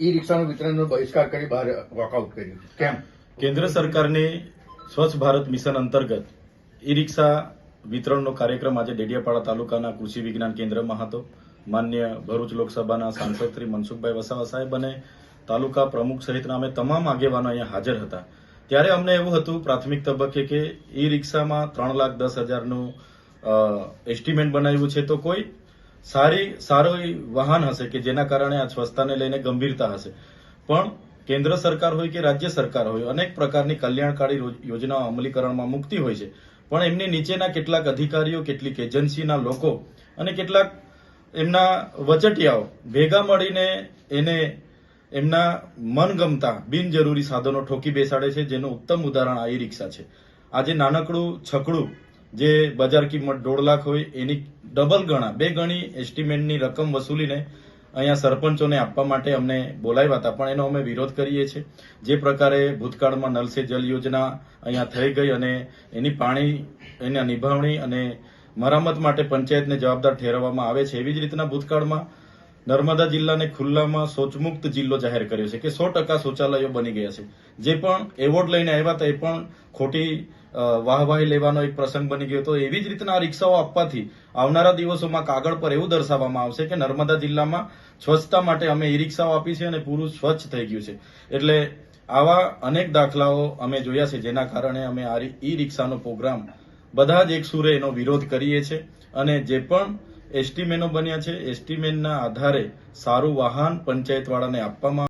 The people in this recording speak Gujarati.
ઈ રિક્ષાનું વિતરણનો બહિષ્કાર કરી બહાર વોકઆઉટ કર્યું. કેમ? કેન્દ્ર સરકારની સ્વચ્છ ભારત મિશન અંતર્ગત ઈ રિક્ષા વિતરણનો કાર્યક્રમ આજે ડેડિયાપાડા તાલુકાના કૃષિ વિજ્ઞાન કેન્દ્રમાં હતો. માન્ય ભરૂચ લોકસભાના સાંસદ શ્રી મનસુખભાઈ વસાવા સાહેબ અને તાલુકા પ્રમુખ સહિતના અમે તમામ આગેવાનો અહીંયા હાજર હતા. ત્યારે અમને એવું હતું, પ્રાથમિક તબક્કે કે ઈ રિક્ષામાં ત્રણ લાખ દસ હજારનું એસ્ટિમેટ બનાવ્યું છે તો કોઈ સારી સારું વાહન હશે કે જેના કારણે આ સ્વચ્છતાને લઈને ગંભીરતા હશે. પણ કેન્દ્ર સરકાર હોય કે રાજ્ય સરકાર હોય, અનેક પ્રકારની કલ્યાણકારી યોજનાઓ અમલીકરણમાં મૂકતી હોય છે. પણ એમની નીચેના કેટલાક અધિકારીઓ, કેટલીક એજન્સીના લોકો અને કેટલાક એમના વચટિયાઓ ભેગા મળીને એને એમના મનગમતા, બિનજરૂરી સાધનો ઠોકી બેસાડે છે, જેનું ઉત્તમ ઉદાહરણ આ ઈ રિક્ષા છે. આજે નાનકડું છકડું જે બજાર કિંમત દોઢ લાખ હોય, એની ડબલ ગણા, બે ગણી એસ્ટિમેટની રકમ વસૂલીને અહીંયા સરપંચોને આપવા માટે અમને બોલાવ્યા હતા. પણ એનો અમે વિરોધ કરીએ છીએ. જે પ્રકારે ભૂતકાળમાં નલ જલ યોજના અહીંયા થઈ ગઈ અને એની પાણી, એના નિભાવણી અને મરામત માટે પંચાયતને જવાબદાર ઠેરવવામાં આવે છે. એવી જ રીતના ભૂતકાળમાં નર્મદા જિલ્લાને ખુલ્લામાં શૌચમુક્ત જિલ્લો જાહેર કર્યો છે કે સો ટકા શૌચાલયો બની ગયા છે. જે પણ એવોર્ડ લઈને આવ્યા હતા, એ પણ ખોટી વાહવાહી લેવાનો એક પ્રસંગ બની ગયો હતો. એવી જ રીતના રિક્ષાઓ આપવાથી આવનારા દિવસોમાં કાગળ પર એવું દર્શાવવામાં આવશે કે નર્મદા જિલ્લામાં સ્વચ્છતા માટે અમે ઈ રિક્ષાઓ આપી છે અને પૂરું સ્વચ્છ થઈ ગયું છે. એટલે આવા અનેક દાખલાઓ અમે જોયા છે જેના કારણે અમે આ ઈ રિક્ષાનો પ્રોગ્રામ બધા જ એક સુરે એનો વિરોધ કરીએ છીએ અને જે પણ એસ્ટીમેનો બન્યા છે એસ્ટીમેનના આધારે સારું વાહન પંચાયતવાળાને આપવામાં